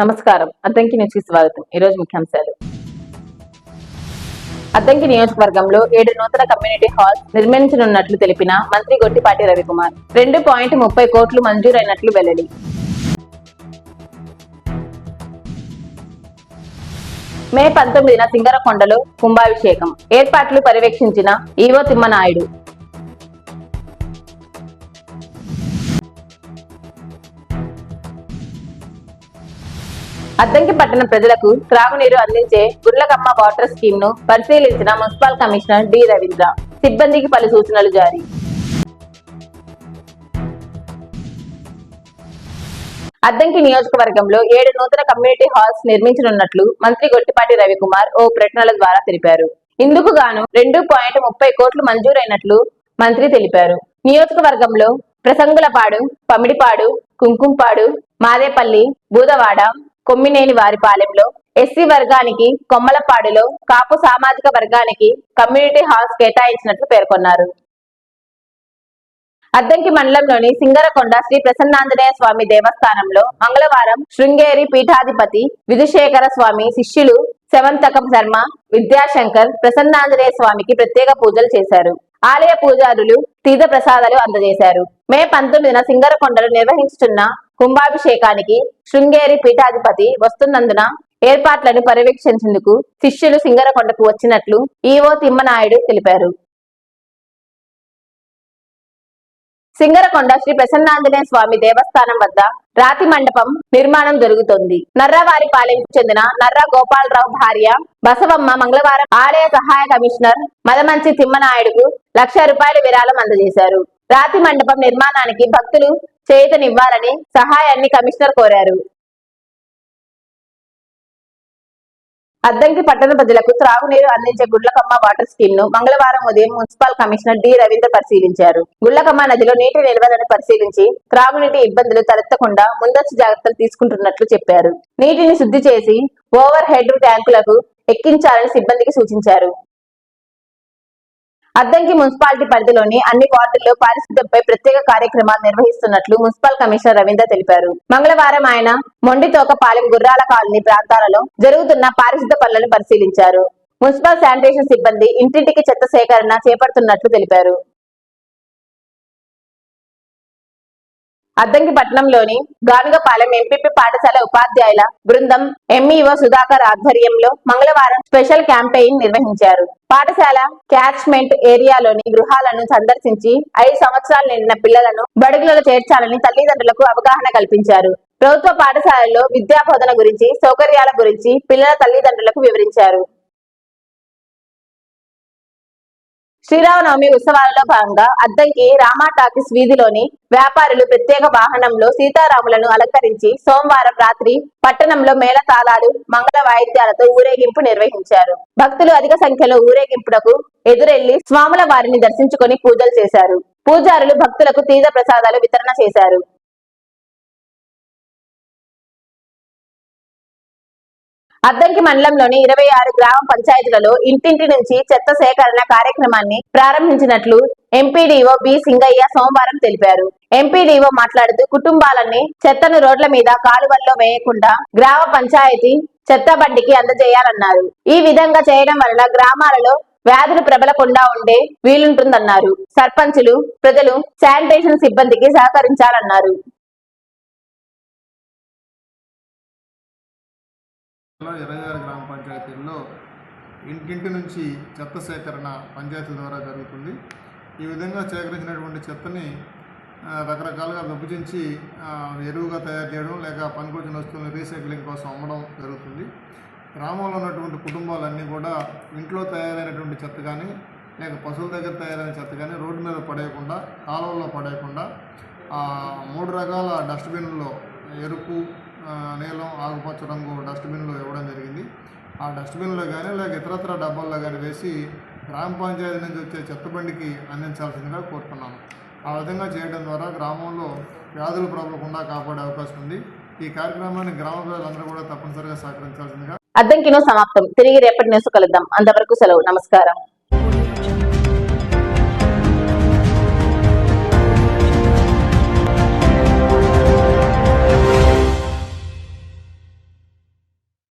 నమస్కారం. అద్దంకి న్యూస్కి స్వాగతం. ఈ రోజు ముఖ్యాంశాలు. అద్దంకి నియోజకవర్గంలో ఏడు నూతన కమ్యూనిటీ హాల్ నిర్మించనున్నట్లు తెలిపిన మంత్రి గొట్టిపాటి రవికుమార్. రెండు పాయింట్ ముప్పై కోట్లు మంజూరైనట్లు వెల్లడి. మే పంతొమ్మిదిన సింగరకొండలో కుంభాభిషేకం. ఏర్పాట్లు పర్యవేక్షించిన ఈవో తిమ్మనాయుడు. అద్దంకి పట్టణ ప్రజలకు త్రాగునీరు అందించే గుర్లకమ్మ వాటర్ స్కీమ్ను పరిశీలించిన మున్సిపల్ కమిషనర్ డి రవీంద్ర. సిబ్బందికి పలు సూచనలు జారీ. అద్దంకి నియోజకవర్గంలో ఏడు నూతన కమ్యూనిటీ హాల్స్ నిర్మించనున్నట్లు మంత్రి గొట్టిపాటి రవికుమార్ ఓ ప్రకటనల ద్వారా తెలిపారు. ఇందుకు గాను రెండు పాయింట్ ముప్పై కోట్లు మంజూరైనట్లు మంత్రి తెలిపారు. నియోజకవర్గంలో ప్రసంగులపాడు పమిడిపాడు కుంకుంపాడు మాదేపల్లి బూదవాడ కొమ్మినేని వారిపాలెంలో ఎస్సీ వర్గానికి కొమ్మలపాడులో కాపు సామాజిక వర్గానికి కమ్యూనిటీ హాల్స్ కేటాయించినట్లు పేర్కొన్నారు. అద్దంకి మండలంలోని సింగరకొండ శ్రీ ప్రసన్నాంజనేయ స్వామి దేవస్థానంలో మంగళవారం శృంగేరి పీఠాధిపతి విధుశేఖర స్వామి శిష్యులు శవంతకం శర్మ విద్యాశంకర్ ప్రసన్నాంజనేయ స్వామికి ప్రత్యేక పూజలు చేశారు. ఆలయ పూజారులు తీర్థ ప్రసాదాలు అందజేశారు. మే పంతొమ్మిదిన సింగరకొండలో నిర్వహించుతున్న కుంభాభిషేకానికి శృంగేరి పీఠాధిపతి వస్తున్నందున ఏర్పాట్లను పర్యవేక్షించేందుకు శిష్యులు సింగరకొండకు వచ్చినట్లు ఈవో తిమ్మనాయుడు తెలిపారు. సింగరకొండ శ్రీ ప్రసన్నాంజనేయ స్వామి దేవస్థానం వద్ద రాతి మండపం నిర్మాణం జరుగుతోంది. నర్రవారిపాలెంకు చెందిన నర్ర గోపాలరావు భార్య బసవమ్మ మంగళవారం ఆలయ సహాయ కమిషనర్ మదమంచి తిమ్మనాయుడుకు లక్ష రూపాయల విరాళం అందజేశారు. రాతి మండపం నిర్మాణానికి భక్తులు చేతనివ్వాలని సహాయాన్ని కమిషనర్ కోరారు. అద్దంకి పట్టణ ప్రజలకు త్రాగునీరు అందించే గుడ్లకమ్మ వాటర్ స్కీమ్ను మంగళవారం ఉదయం మున్సిపల్ కమిషనర్ డి. రవీంద్ర పరిశీలించారు. గుడ్లకమ్మ నదిలో నీటి నిల్వలను పరిశీలించి త్రాగునీటి ఇబ్బందులు తలెత్తకుండా ముందస్తు జాగ్రత్తలు తీసుకుంటున్నట్లు చెప్పారు. నీటిని శుద్ధి చేసి ఓవర్ హెడ్ ట్యాంకులకు ఎక్కించాలని సిబ్బందికి సూచించారు. అద్దంకి మున్సిపాలిటీ పరిధిలోని అన్ని వార్డుల్లో పారిశుద్ధ్యంపై ప్రత్యేక కార్యక్రమాలు నిర్వహిస్తున్నట్లు మున్సిపల్ కమిషనర్ రవీంద్ర తెలిపారు. మంగళవారం ఆయన మొండితోక పాలెం గుర్రాల కాలనీ ప్రాంతాలలో జరుగుతున్న పారిశుద్ధ పనులను పరిశీలించారు. మున్సిపల్ శానిటేషన్ సిబ్బంది ఇంటింటికి చెత్త సేకరణ చేపడుతున్నట్లు తెలిపారు. అద్దంకి పట్టణంలోని గానుగపాలెం ఎంపీపీ పాఠశాల ఉపాధ్యాయుల బృందం ఎంఈఓ సుధాకర్ ఆధ్వర్యంలో మంగళవారం స్పెషల్ క్యాంపెయిన్ నిర్వహించారు. పాఠశాల క్యాచ్మెంట్ ఏరియాలోని గృహాలను సందర్శించి ఐదు సంవత్సరాలు నిండిన పిల్లలను బడుగులలో చేర్చాలని తల్లిదండ్రులకు అవగాహన కల్పించారు. ప్రభుత్వ పాఠశాలల్లో విద్యా బోధన గురించి సౌకర్యాల గురించి పిల్లల తల్లిదండ్రులకు వివరించారు. శ్రీరామనవమి ఉత్సవాలలో భాగంగా అద్దంకి రామా టాకీస్ వీధిలోని వ్యాపారులు ప్రత్యేక వాహనంలో సీతారాములను అలంకరించి సోమవారం రాత్రి పట్టణంలో మేళతాళాలు మంగళ వాయిద్యాలతో ఊరేగింపు నిర్వహించారు. భక్తులు అధిక సంఖ్యలో ఊరేగింపునకు ఎదురెళ్ళి స్వాముల వారిని దర్శించుకొని పూజలు చేశారు. పూజారులు భక్తులకు తీర్థ ప్రసాదాలు వితరణ చేశారు. అద్దంకి మండలంలోని ఇరవై ఆరు గ్రామ పంచాయతీలలో ఇంటింటి నుంచి చెత్త సేకరణ కార్యక్రమాన్ని ప్రారంభించినట్లు ఎంపీడీఓ బి సింగయ్య సోమవారం తెలిపారు. ఎంపీడీఓ మాట్లాడుతూ కుటుంబాలన్నీ చెత్తను రోడ్ల మీద కాలువల్లో వేయకుండా గ్రామ పంచాయతీ చెత్త బండికి అందజేయాలన్నారు. ఈ విధంగా చేయడం వలన గ్రామాలలో వ్యాధులు ప్రబలకుండా ఉండే వీలుంటుందన్నారు. సర్పంచులు ప్రజలు శానిటేషన్ సిబ్బందికి సహకరించాలన్నారు. ఇరవై ఆరు గ్రామ పంచాయతీల్లో ఇంటింటి నుంచి చెత్త సేకరణ పంచాయతీల ద్వారా జరుగుతుంది. ఈ విధంగా సేకరించినటువంటి చెత్తని రకరకాలుగా విభజించి ఎరువుగా తయారు చేయడం లేక పనికొచ్చిన వస్తువులను రీసైక్లింగ్ కోసం అమ్మడం జరుగుతుంది. గ్రామంలో ఉన్నటువంటి కుటుంబాలన్నీ కూడా ఇంట్లో తయారైనటువంటి చెత్త కానీ లేక పశువుల దగ్గర తయారైన చెత్త కానీ రోడ్డు మీద పడేయకుండా కాలువల్లో పడేయకుండా మూడు రకాల డస్ట్బిన్లో ఎరుపు నీలం ఆకుపచ్చ రంగు డస్ట్బిన్లో ఇవ్వడం జరిగింది. ఆ డస్ట్బిన్లో కానీ లేక ఇతరత్ర డబ్బాల్లో కానీ వేసి గ్రామ పంచాయతీ నుంచి వచ్చే చెత్త బండికి అందించాల్సిందిగా కోరుతున్నాను ఆ విధంగా చేయడం ద్వారా గ్రామంలో వ్యాధులు ప్రబలకుండా కాపాడే అవకాశం ఉంది. ఈ కార్యక్రమాన్ని గ్రామ ప్రజలందరూ కూడా తప్పనిసరిగా సహకరించాల్సిందిగా అద్దంకినో సమాప్తం. తిరిగి రేపటి నేసు కలుద్దాం. అంతవరకు సెలవు. నమస్కారం.